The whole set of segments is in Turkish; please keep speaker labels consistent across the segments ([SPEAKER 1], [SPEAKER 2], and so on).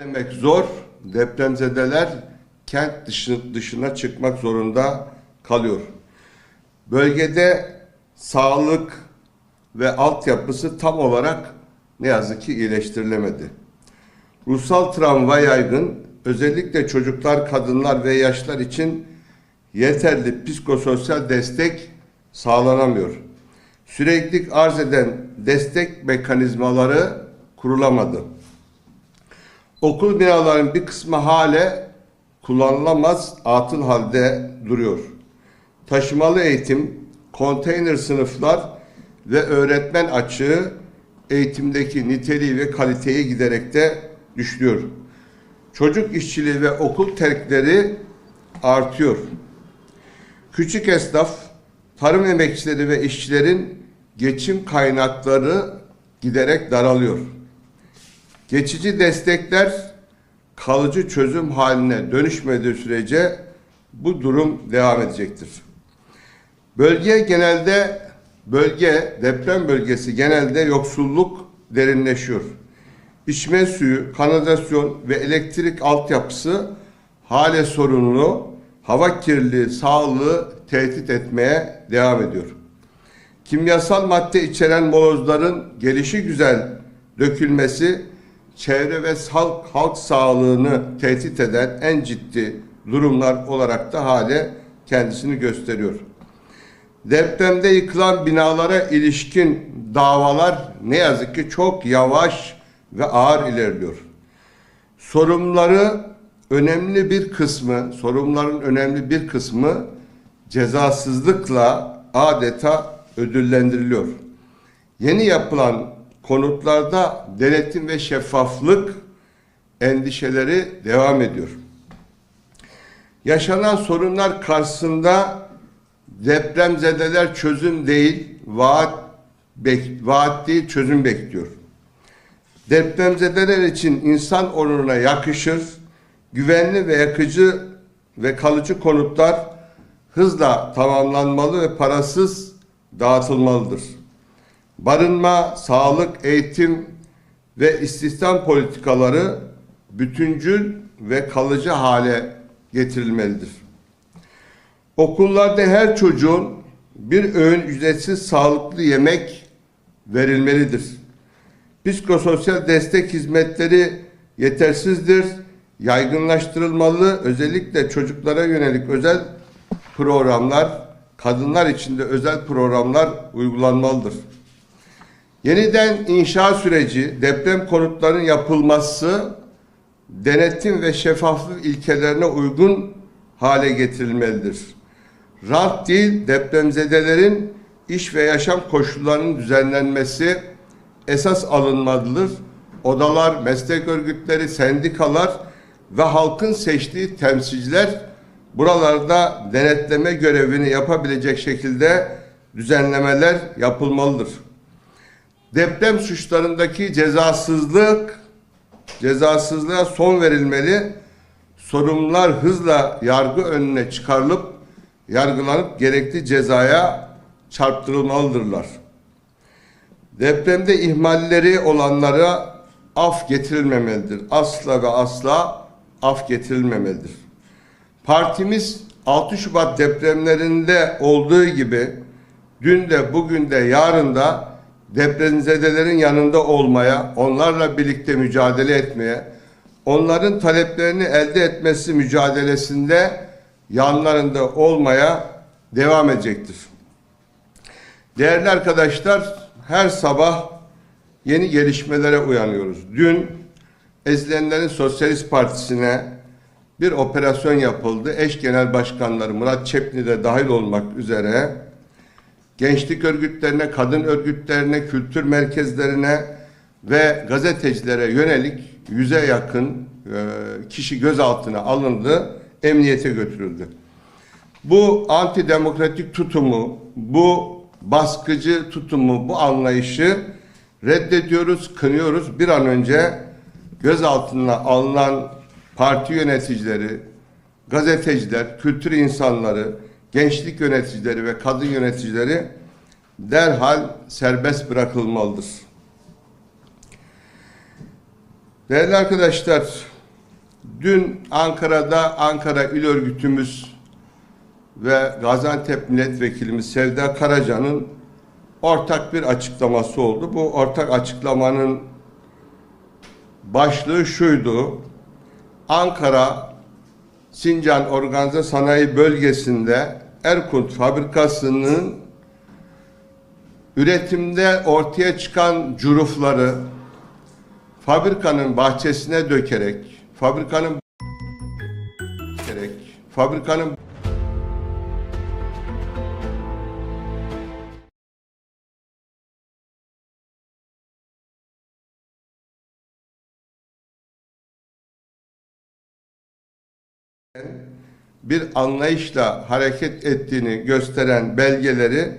[SPEAKER 1] Demek zor, depremzedeler kent dışı, dışına çıkmak zorunda kalıyor. Bölgede sağlık ve altyapısı tam olarak ne yazık ki iyileştirilemedi. Ruhsal travma yaygın, özellikle çocuklar, kadınlar ve yaşlar için yeterli psikososyal destek sağlanamıyor. Süreklilik arz eden destek mekanizmaları kurulamadı. Okul binalarının bir kısmı hale kullanılamaz atıl halde duruyor. Taşımalı eğitim, konteyner sınıflar ve öğretmen açığı eğitimdeki niteliği ve kaliteyi giderek de düşürüyor. Çocuk işçiliği ve okul terkleri artıyor. Küçük esnaf, tarım emekçileri ve işçilerin geçim kaynakları giderek daralıyor. Geçici destekler kalıcı çözüm haline dönüşmediği sürece bu durum devam edecektir. Bölge genelde bölge deprem bölgesi genelde yoksulluk derinleşiyor. İçme suyu, kanalizasyon ve elektrik altyapısı hale sorunlu, hava kirliliği, sağlığı tehdit etmeye devam ediyor. Kimyasal madde içeren molozların gelişi güzel dökülmesi çevre ve halk, halk sağlığını tehdit eden en ciddi durumlar olarak da hale kendisini gösteriyor. Depremde yıkılan binalara ilişkin davalar ne yazık ki çok yavaş ve ağır ilerliyor. Sorumluları önemli bir kısmı, sorumluların önemli bir kısmı cezasızlıkla adeta ödüllendiriliyor. Yeni yapılan konutlarda denetim ve şeffaflık endişeleri devam ediyor. Yaşanan sorunlar karşısında depremzedeler çözüm değil, vaat, bek, vaat değil çözüm bekliyor. Depremzedeler için insan onuruna yakışır, güvenli ve yakıcı ve kalıcı konutlar hızla tamamlanmalı ve parasız dağıtılmalıdır. Barınma, sağlık, eğitim ve istihdam politikaları bütüncül ve kalıcı hale getirilmelidir. Okullarda her çocuğun bir öğün ücretsiz sağlıklı yemek verilmelidir. Psikososyal destek hizmetleri yetersizdir, yaygınlaştırılmalı, özellikle çocuklara yönelik özel programlar, kadınlar için de özel programlar uygulanmalıdır. Yeniden inşa süreci, deprem konutlarının yapılması, denetim ve şeffaflık ilkelerine uygun hale getirilmelidir. Rant değil, depremzedelerin iş ve yaşam koşullarının düzenlenmesi esas alınmalıdır. Odalar, meslek örgütleri, sendikalar ve halkın seçtiği temsilciler buralarda denetleme görevini yapabilecek şekilde düzenlemeler yapılmalıdır. Deprem suçlarındaki cezasızlık cezasızlığa son verilmeli. Sorumlular hızla yargı önüne çıkarılıp yargılanıp gerekli cezaya çarptırılmalıdırlar. Depremde ihmalleri olanlara af getirilmemelidir. Asla ve asla af getirilmemelidir. Partimiz 6 Şubat depremlerinde olduğu gibi dün de bugün de yarın da depremzedelerin yanında olmaya, onlarla birlikte mücadele etmeye, onların taleplerini elde etmesi mücadelesinde yanlarında olmaya devam edecektir. Değerli arkadaşlar, her sabah yeni gelişmelere uyanıyoruz. Dün Ezilenlerin Sosyalist Partisi'ne bir operasyon yapıldı. Eş genel başkanları Murat Çepni de dahil olmak üzere gençlik örgütlerine, kadın örgütlerine, kültür merkezlerine ve gazetecilere yönelik yüze yakın e, kişi gözaltına alındı, emniyete götürüldü. Bu antidemokratik tutumu, bu baskıcı tutumu, bu anlayışı reddediyoruz, kınıyoruz. Bir an önce gözaltına alınan parti yöneticileri, gazeteciler, kültür insanları, gençlik yöneticileri ve kadın yöneticileri derhal serbest bırakılmalıdır. Değerli arkadaşlar, dün Ankara'da Ankara İl Örgütümüz ve Gaziantep Milletvekilimiz Sevda Karaca'nın ortak bir açıklaması oldu. Bu ortak açıklamanın başlığı şuydu. Ankara Sincan Organize Sanayi Bölgesi'nde Erkut fabrikasının üretimde ortaya çıkan curufları fabrikanın bahçesine dökerek, fabrikanın dökerek, fabrikanın bir anlayışla hareket ettiğini gösteren belgeleri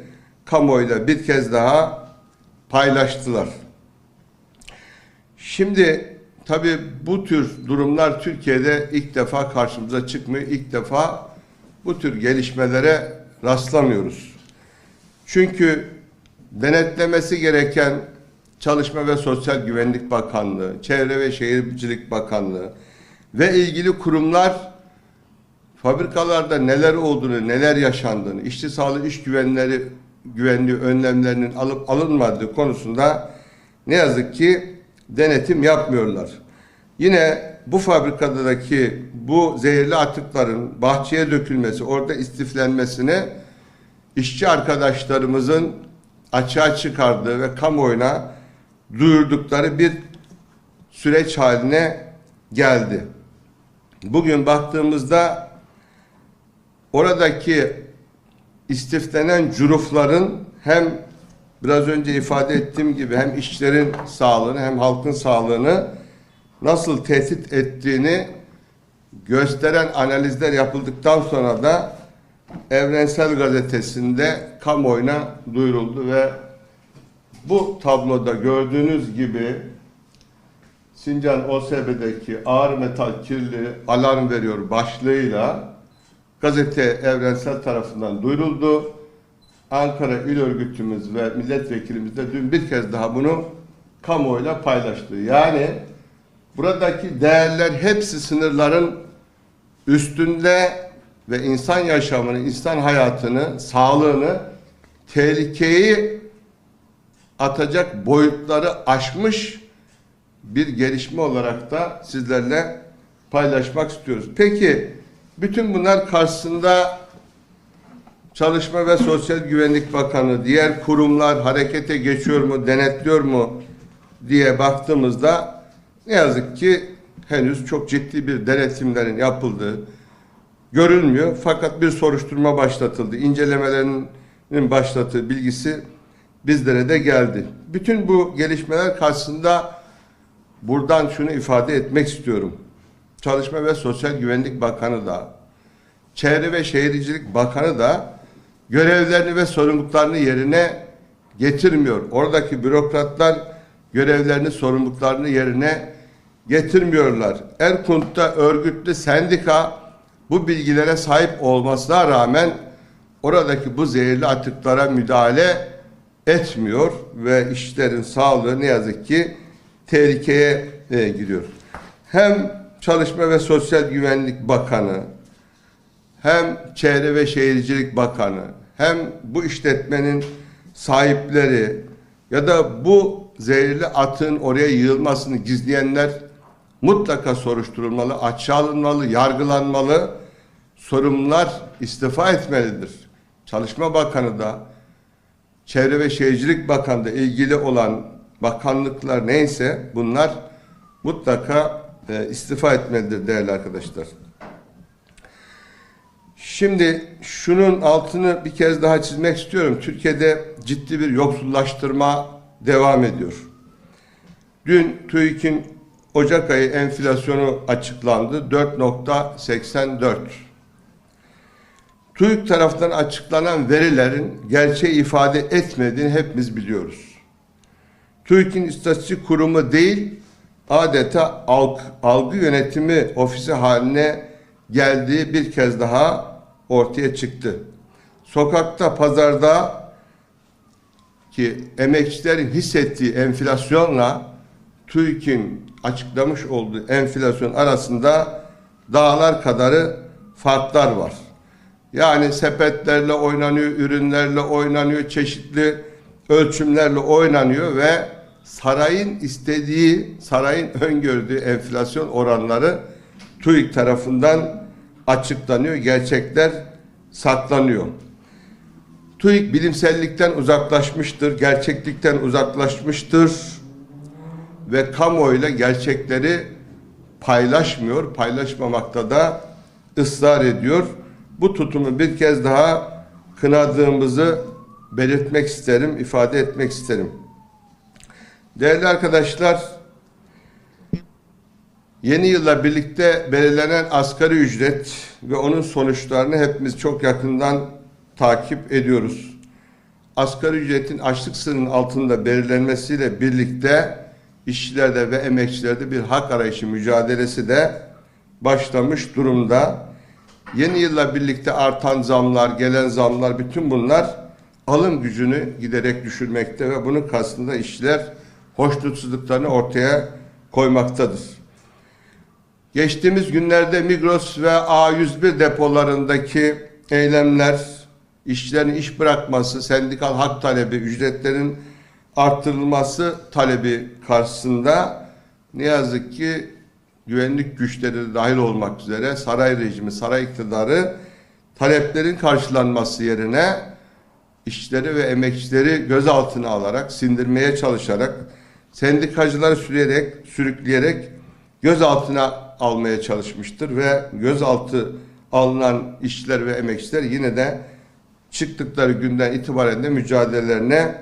[SPEAKER 1] kamuoyuyla bir kez daha paylaştılar. Şimdi tabii bu tür durumlar Türkiye'de ilk defa karşımıza çıkmıyor. İlk defa bu tür gelişmelere rastlamıyoruz. Çünkü denetlemesi gereken Çalışma ve Sosyal Güvenlik Bakanlığı, Çevre ve Şehircilik Bakanlığı ve ilgili kurumlar fabrikalarda neler olduğunu, neler yaşandığını, işçi sağlığı, iş güvenleri, güvenliği önlemlerinin alıp alınmadığı konusunda ne yazık ki denetim yapmıyorlar. Yine bu fabrikadaki bu zehirli atıkların bahçeye dökülmesi, orada istiflenmesini işçi arkadaşlarımızın açığa çıkardığı ve kamuoyuna duyurdukları bir süreç haline geldi. Bugün baktığımızda oradaki istiflenen curufların hem biraz önce ifade ettiğim gibi hem işçilerin sağlığını hem halkın sağlığını nasıl tehdit ettiğini gösteren analizler yapıldıktan sonra da Evrensel Gazetesi'nde kamuoyuna duyuruldu ve bu tabloda gördüğünüz gibi Sincan OSB'deki ağır metal kirli alarm veriyor başlığıyla gazete Evrensel tarafından duyuruldu. Ankara İl Örgütümüz ve milletvekilimiz de dün bir kez daha bunu kamuoyuyla paylaştı. Yani buradaki değerler hepsi sınırların üstünde ve insan yaşamını, insan hayatını, sağlığını tehlikeyi atacak boyutları aşmış bir gelişme olarak da sizlerle paylaşmak istiyoruz. Peki bütün bunlar karşısında Çalışma ve Sosyal Güvenlik Bakanı, diğer kurumlar harekete geçiyor mu, denetliyor mu diye baktığımızda ne yazık ki henüz çok ciddi bir denetimlerin yapıldığı görülmüyor. Fakat bir soruşturma başlatıldı. İncelemelerinin başlattığı bilgisi bizlere de geldi. Bütün bu gelişmeler karşısında buradan şunu ifade etmek istiyorum. Çalışma ve Sosyal Güvenlik Bakanı da, Çevre ve Şehircilik Bakanı da görevlerini ve sorumluluklarını yerine getirmiyor. Oradaki bürokratlar görevlerini, sorumluluklarını yerine getirmiyorlar. Erkunt'ta örgütlü sendika bu bilgilere sahip olmasına rağmen oradaki bu zehirli atıklara müdahale etmiyor ve işlerin sağlığı ne yazık ki tehlikeye e, giriyor. Hem Çalışma ve Sosyal Güvenlik Bakanı, hem Çevre ve Şehircilik Bakanı, hem bu işletmenin sahipleri ya da bu zehirli atın oraya yığılmasını gizleyenler mutlaka soruşturulmalı, açığa alınmalı, yargılanmalı, sorumlular istifa etmelidir. Çalışma Bakanı da, Çevre ve Şehircilik Bakanı da ilgili olan bakanlıklar neyse bunlar mutlaka e, istifa etmelidir değerli arkadaşlar. Şimdi şunun altını bir kez daha çizmek istiyorum. Türkiye'de ciddi bir yoksullaştırma devam ediyor. Dün TÜİK'in Ocak ayı enflasyonu açıklandı. 4.84. TÜİK tarafından açıklanan verilerin gerçeği ifade etmediğini hepimiz biliyoruz. TÜİK'in istatistik kurumu değil, adeta algı, algı yönetimi ofisi haline geldiği bir kez daha ortaya çıktı. Sokakta, pazarda ki emekçilerin hissettiği enflasyonla TÜİK'in açıklamış olduğu enflasyon arasında dağlar kadarı farklar var. Yani sepetlerle oynanıyor, ürünlerle oynanıyor, çeşitli ölçümlerle oynanıyor ve sarayın istediği, sarayın öngördüğü enflasyon oranları TÜİK tarafından açıklanıyor, gerçekler saklanıyor. TÜİK bilimsellikten uzaklaşmıştır, gerçeklikten uzaklaşmıştır ve kamuoyuyla gerçekleri paylaşmıyor, paylaşmamakta da ısrar ediyor. Bu tutumu bir kez daha kınadığımızı belirtmek isterim, ifade etmek isterim. Değerli arkadaşlar, yeni yılla birlikte belirlenen asgari ücret ve onun sonuçlarını hepimiz çok yakından takip ediyoruz. Asgari ücretin açlık sınırının altında belirlenmesiyle birlikte işçilerde ve emekçilerde bir hak arayışı mücadelesi de başlamış durumda. Yeni yılla birlikte artan zamlar, gelen zamlar bütün bunlar alım gücünü giderek düşürmekte ve bunun karşısında işçiler hoşnutsuzluklarını ortaya koymaktadır. Geçtiğimiz günlerde Migros ve A101 depolarındaki eylemler, işçilerin iş bırakması, sendikal hak talebi, ücretlerin arttırılması talebi karşısında ne yazık ki güvenlik güçleri dahil olmak üzere saray rejimi, saray iktidarı taleplerin karşılanması yerine işçileri ve emekçileri gözaltına alarak, sindirmeye çalışarak, sendikacıları sürerek, sürükleyerek gözaltına almaya çalışmıştır ve gözaltı alınan işçiler ve emekçiler yine de çıktıkları günden itibaren de mücadelelerine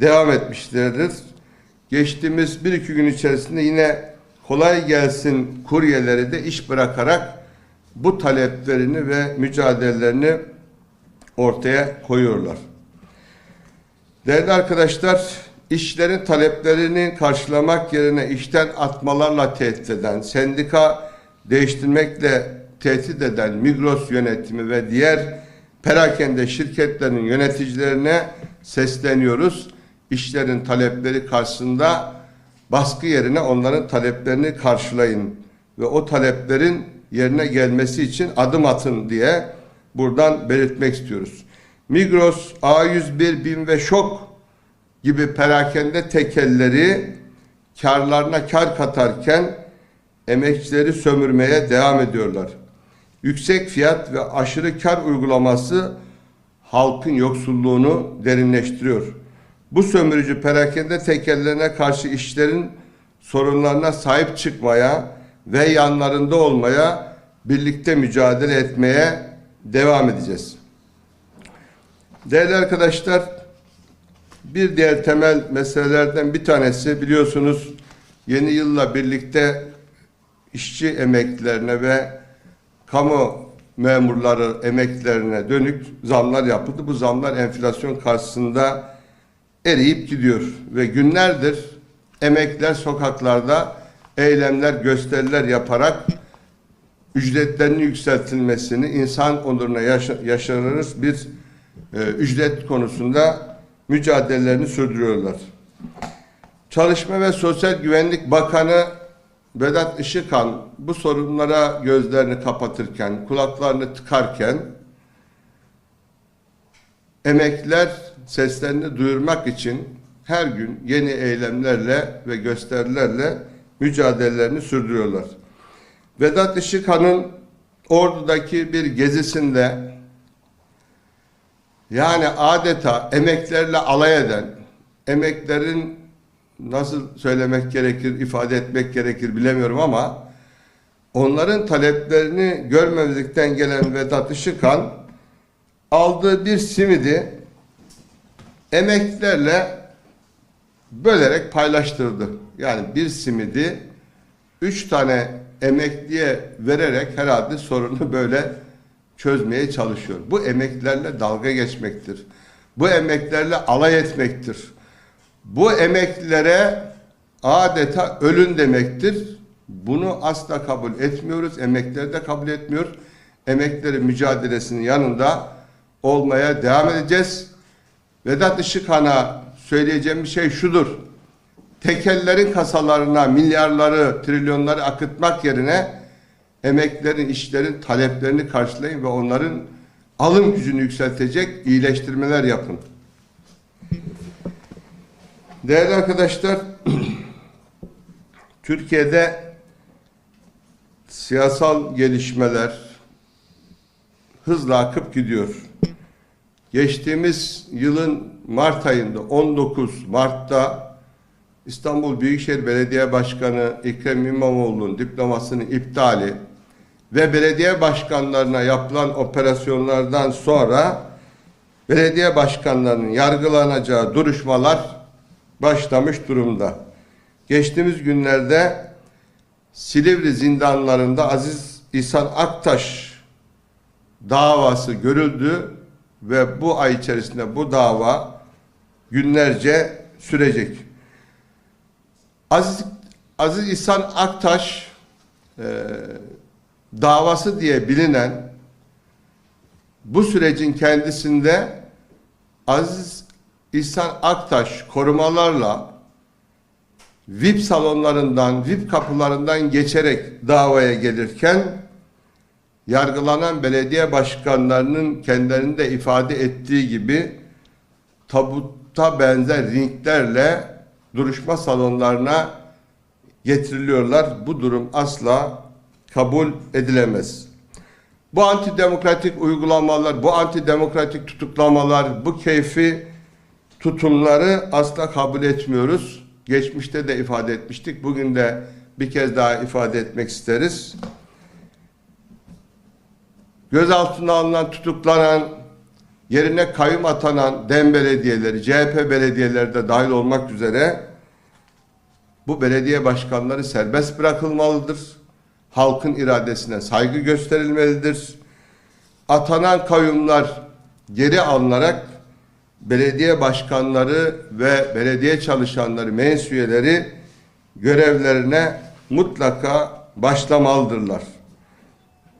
[SPEAKER 1] devam etmişlerdir. Geçtiğimiz bir iki gün içerisinde yine kolay gelsin kuryeleri de iş bırakarak bu taleplerini ve mücadelelerini ortaya koyuyorlar. Değerli arkadaşlar, işçilerin taleplerini karşılamak yerine işten atmalarla tehdit eden, sendika değiştirmekle tehdit eden Migros yönetimi ve diğer perakende şirketlerin yöneticilerine sesleniyoruz. İşlerin talepleri karşısında baskı yerine onların taleplerini karşılayın ve o taleplerin yerine gelmesi için adım atın diye buradan belirtmek istiyoruz. Migros, A101, BİM ve Şok gibi perakende tekelleri karlarına kar katarken emekçileri sömürmeye devam ediyorlar. Yüksek fiyat ve aşırı kar uygulaması halkın yoksulluğunu derinleştiriyor. Bu sömürücü perakende tekellerine karşı işlerin sorunlarına sahip çıkmaya ve yanlarında olmaya, birlikte mücadele etmeye devam edeceğiz. Değerli arkadaşlar, bir diğer temel meselelerden bir tanesi biliyorsunuz yeni yılla birlikte işçi emeklilerine ve kamu memurları emeklilerine dönük zamlar yapıldı. Bu zamlar enflasyon karşısında eriyip gidiyor ve günlerdir emekliler sokaklarda eylemler, gösteriler yaparak ücretlerinin yükseltilmesini, insan onuruna yaşa yaşanır bir e, ücret konusunda mücadelelerini sürdürüyorlar. Çalışma ve Sosyal Güvenlik Bakanı Vedat Işıkhan bu sorunlara gözlerini kapatırken, kulaklarını tıkarken emekliler seslerini duyurmak için her gün yeni eylemlerle ve gösterilerle mücadelelerini sürdürüyorlar. Vedat Işıkhan'ın Ordu'daki bir gezisinde yani adeta emeklerle alay eden, emeklerin nasıl söylemek gerekir, ifade etmek gerekir bilemiyorum ama onların taleplerini görmemezlikten gelen Vedat Işıkhan aldığı bir simidi emeklilerle bölerek paylaştırdı. Yani bir simidi üç tane emekliye vererek herhalde sorunu böyle çözmeye çalışıyor. Bu emeklilerle dalga geçmektir. Bu emeklilerle alay etmektir. Bu emeklilere adeta ölün demektir. Bunu asla kabul etmiyoruz. Emeklileri de kabul etmiyor. Emeklilerin mücadelesinin yanında olmaya devam edeceğiz. Vedat Işıkhan'a söyleyeceğim bir şey şudur. tekellerin kasalarına milyarları, trilyonları akıtmak yerine emeklerin, işlerin taleplerini karşılayın ve onların alım gücünü yükseltecek iyileştirmeler yapın. Değerli arkadaşlar, Türkiye'de siyasal gelişmeler hızla akıp gidiyor. Geçtiğimiz yılın Mart ayında 19 Mart'ta İstanbul Büyükşehir Belediye Başkanı Ekrem İmamoğlu'nun diplomasının iptali ve belediye başkanlarına yapılan operasyonlardan sonra belediye başkanlarının yargılanacağı duruşmalar başlamış durumda. Geçtiğimiz günlerde Silivri zindanlarında Aziz İhsan Aktaş davası görüldü ve bu ay içerisinde bu dava günlerce sürecek. Aziz, Aziz İhsan Aktaş e, davası diye bilinen bu sürecin kendisinde Aziz İhsan Aktaş korumalarla VIP salonlarından, VIP kapılarından geçerek davaya gelirken yargılanan belediye başkanlarının kendilerinde ifade ettiği gibi tabutta benzer ringlerle duruşma salonlarına getiriliyorlar. Bu durum asla kabul edilemez. Bu antidemokratik uygulamalar, bu antidemokratik tutuklamalar, bu keyfi tutumları asla kabul etmiyoruz. Geçmişte de ifade etmiştik. Bugün de bir kez daha ifade etmek isteriz. Gözaltına alınan, tutuklanan, yerine kayyum atanan DEM belediyeleri, CHP belediyeleri de dahil olmak üzere bu belediye başkanları serbest bırakılmalıdır. Halkın iradesine saygı gösterilmelidir. Atanan kayyumlar geri alınarak belediye başkanları ve belediye çalışanları, meclis üyeleri görevlerine mutlaka başlamalıdırlar.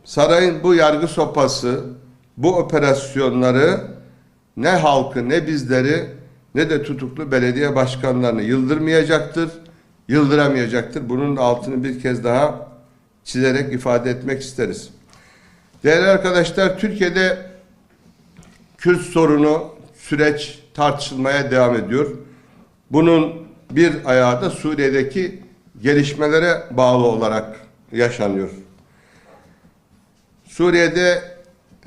[SPEAKER 1] Sarayın bu yargı sopası, bu operasyonları ne halkı ne bizleri ne de tutuklu belediye başkanlarını yıldırmayacaktır, yıldıramayacaktır. Bunun altını bir kez daha çizerek ifade etmek isteriz. Değerli arkadaşlar, Türkiye'de Kürt sorunu süreç tartışılmaya devam ediyor. Bunun bir ayağı da Suriye'deki gelişmelere bağlı olarak yaşanıyor. Suriye'de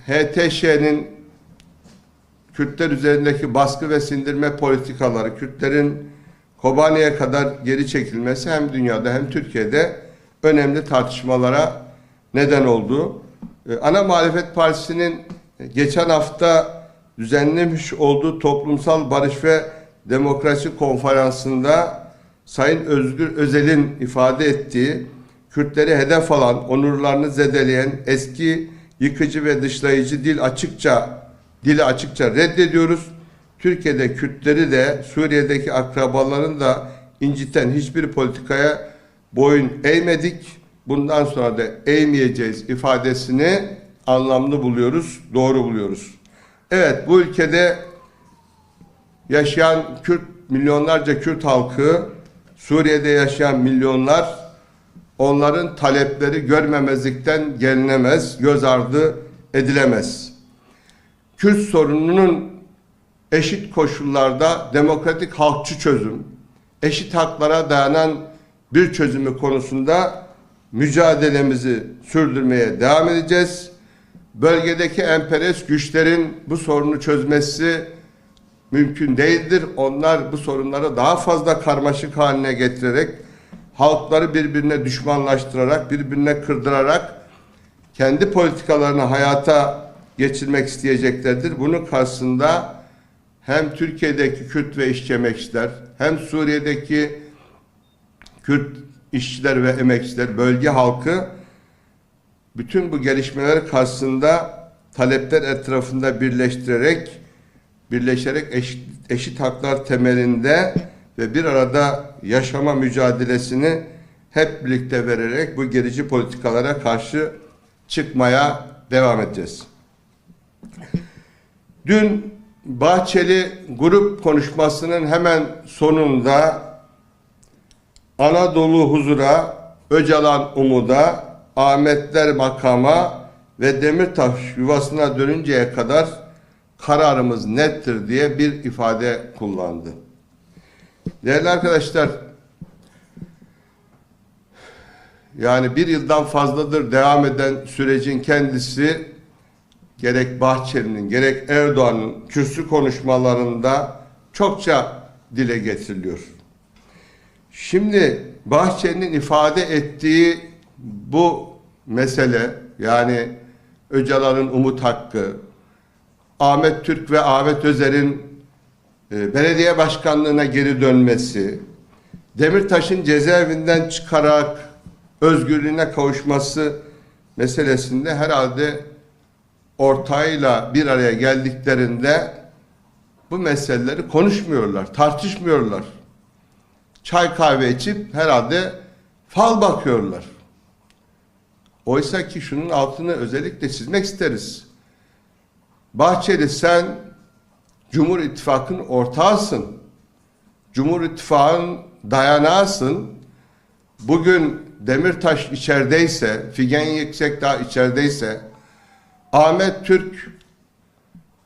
[SPEAKER 1] HTŞ'nin Kürtler üzerindeki baskı ve sindirme politikaları, Kürtlerin Kobani'ye kadar geri çekilmesi hem dünyada hem Türkiye'de önemli tartışmalara neden oldu. Ee, Ana Muhalefet Partisi'nin geçen hafta düzenlemiş olduğu toplumsal barış ve demokrasi konferansında Sayın Özgür Özel'in ifade ettiği Kürtleri hedef alan, onurlarını zedeleyen eski yıkıcı ve dışlayıcı dil açıkça dili açıkça reddediyoruz. Türkiye'de Kürtleri de Suriye'deki akrabalarını da inciten hiçbir politikaya boyun eğmedik. Bundan sonra da eğmeyeceğiz ifadesini anlamlı buluyoruz, doğru buluyoruz. Evet bu ülkede yaşayan Kürt milyonlarca Kürt halkı, Suriye'de yaşayan milyonlar onların talepleri görmemezlikten gelinemez, göz ardı edilemez. Kürt sorununun eşit koşullarda demokratik halkçı çözüm, eşit haklara dayanan bir çözümü konusunda mücadelemizi sürdürmeye devam edeceğiz. Bölgedeki emperyalist güçlerin bu sorunu çözmesi mümkün değildir. Onlar bu sorunları daha fazla karmaşık haline getirerek halkları birbirine düşmanlaştırarak, birbirine kırdırarak kendi politikalarını hayata geçirmek isteyeceklerdir. Bunun karşısında hem Türkiye'deki Kürt ve işçi emekçiler, hem Suriye'deki Kürt işçiler ve emekçiler, bölge halkı bütün bu gelişmeler karşısında talepler etrafında birleştirerek, birleşerek eşit, eşit haklar temelinde ve bir arada yaşama mücadelesini hep birlikte vererek bu gerici politikalara karşı çıkmaya devam edeceğiz. Dün Bahçeli grup konuşmasının hemen sonunda Anadolu huzura, Öcalan umuda, Ahmetler makama ve Demirtaş yuvasına dönünceye kadar kararımız nettir diye bir ifade kullandı. Değerli arkadaşlar, yani bir yıldan fazladır devam eden sürecin kendisi gerek Bahçeli'nin gerek Erdoğan'ın kürsü konuşmalarında çokça dile getiriliyor. Şimdi Bahçeli'nin ifade ettiği bu mesele yani Öcalan'ın umut hakkı, Ahmet Türk ve Ahmet Özer'in e, belediye başkanlığına geri dönmesi, Demirtaş'ın cezaevinden çıkarak özgürlüğüne kavuşması meselesinde herhalde ortağıyla bir araya geldiklerinde bu meseleleri konuşmuyorlar, tartışmıyorlar. Çay kahve içip herhalde fal bakıyorlar. Oysa ki şunun altını özellikle çizmek isteriz. Bahçeli sen Cumhur İttifakı'nın ortağısın. Cumhur İttifakı'nın dayanağısın. Bugün Demirtaş içerideyse, Figen Yüksekdağ içerideyse, Ahmet Türk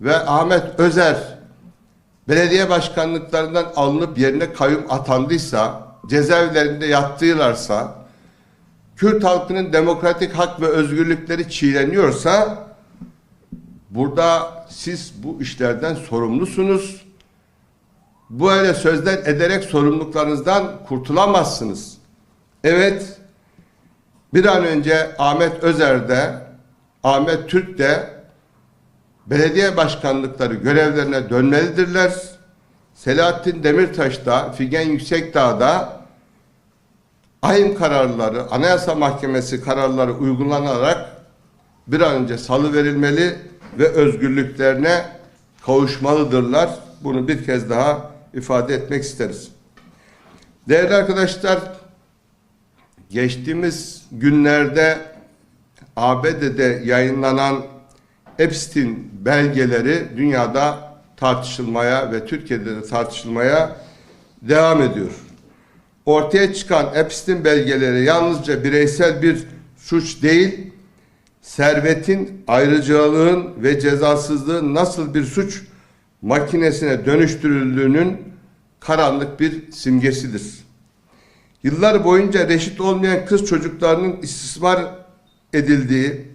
[SPEAKER 1] ve Ahmet Özer belediye başkanlıklarından alınıp yerine kayyum atandıysa, cezaevlerinde yattılarsa, Kürt halkının demokratik hak ve özgürlükleri çiğneniyorsa, burada siz bu işlerden sorumlusunuz. Bu öyle sözler ederek sorumluluklarınızdan kurtulamazsınız. Evet, bir an önce Ahmet Özer'de, Ahmet Türk de belediye başkanlıkları görevlerine dönmelidirler. Selahattin Demirtaş da, Figen Yüksekdağ'da ayım kararları, Anayasa Mahkemesi kararları uygulanarak bir an önce salı verilmeli ve özgürlüklerine kavuşmalıdırlar. Bunu bir kez daha ifade etmek isteriz. Değerli arkadaşlar, geçtiğimiz günlerde ABD'de yayınlanan Epstein belgeleri dünyada tartışılmaya ve Türkiye'de de tartışılmaya devam ediyor. Ortaya çıkan Epstein belgeleri yalnızca bireysel bir suç değil, servetin, ayrıcalığın ve cezasızlığın nasıl bir suç makinesine dönüştürüldüğünün karanlık bir simgesidir. Yıllar boyunca reşit olmayan kız çocuklarının istismar edildiği,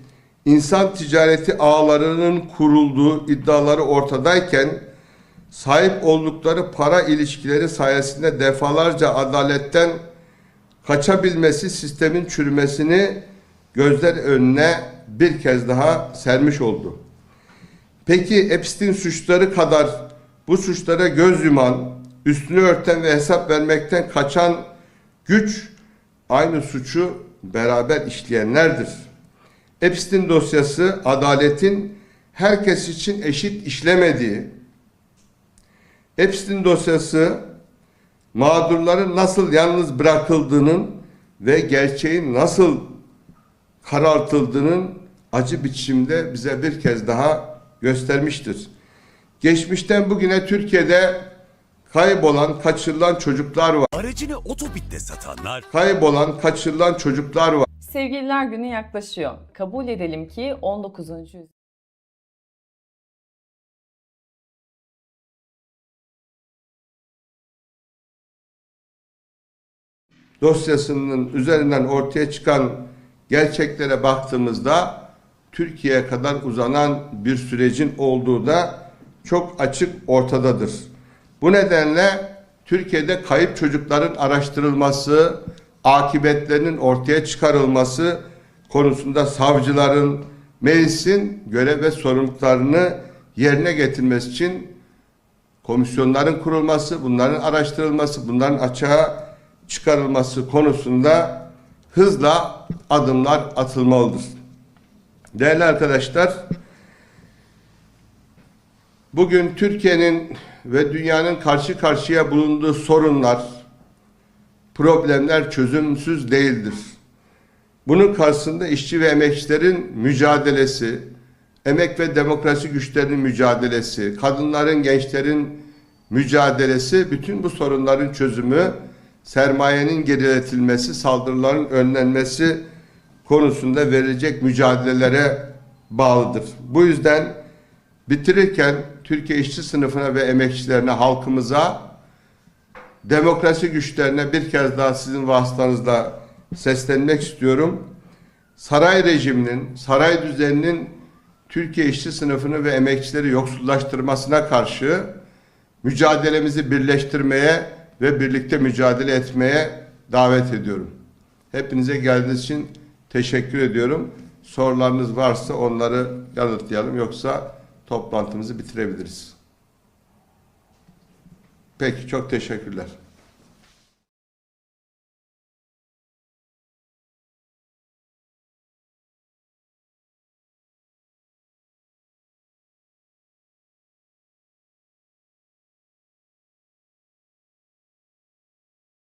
[SPEAKER 1] insan ticareti ağlarının kurulduğu iddiaları ortadayken sahip oldukları para ilişkileri sayesinde defalarca adaletten kaçabilmesi sistemin çürümesini gözler önüne bir kez daha sermiş oldu. Peki Epstein suçları kadar bu suçlara göz yuman, üstünü örten ve hesap vermekten kaçan güç aynı suçu beraber işleyenlerdir. Epstein dosyası adaletin herkes için eşit işlemediği, Epstein dosyası mağdurların nasıl yalnız bırakıldığının ve gerçeğin nasıl karartıldığının acı biçimde bize bir kez daha göstermiştir. Geçmişten bugüne Türkiye'de kaybolan, kaçırılan çocuklar var.
[SPEAKER 2] Aracını Otobit'te satanlar
[SPEAKER 1] Kaybolan, kaçırılan çocuklar var.
[SPEAKER 3] Sevgililer günü yaklaşıyor. Kabul edelim ki 19. yüzyıl
[SPEAKER 1] dosyasının üzerinden ortaya çıkan gerçeklere baktığımızda Türkiye'ye kadar uzanan bir sürecin olduğu da çok açık ortadadır. Bu nedenle Türkiye'de kayıp çocukların araştırılması, akıbetlerinin ortaya çıkarılması konusunda savcıların, meclisin görev ve sorumluluklarını yerine getirmesi için komisyonların kurulması, bunların araştırılması, bunların açığa çıkarılması konusunda hızla adımlar atılmalıdır. Değerli arkadaşlar, bugün Türkiye'nin ve dünyanın karşı karşıya bulunduğu sorunlar, problemler çözümsüz değildir. Bunun karşısında işçi ve emekçilerin mücadelesi, emek ve demokrasi güçlerinin mücadelesi, kadınların, gençlerin mücadelesi bütün bu sorunların çözümü sermayenin geriletilmesi, saldırıların önlenmesi konusunda verilecek mücadelelere bağlıdır. Bu yüzden bitirirken Türkiye işçi sınıfına ve emekçilerine, halkımıza, demokrasi güçlerine bir kez daha sizin vasıtanızla seslenmek istiyorum. Saray rejiminin, saray düzeninin Türkiye işçi sınıfını ve emekçileri yoksullaştırmasına karşı mücadelemizi birleştirmeye ve birlikte mücadele etmeye davet ediyorum. Hepinize geldiğiniz için teşekkür ediyorum. Sorularınız varsa onları yanıtlayalım yoksa toplantımızı bitirebiliriz. Peki çok teşekkürler.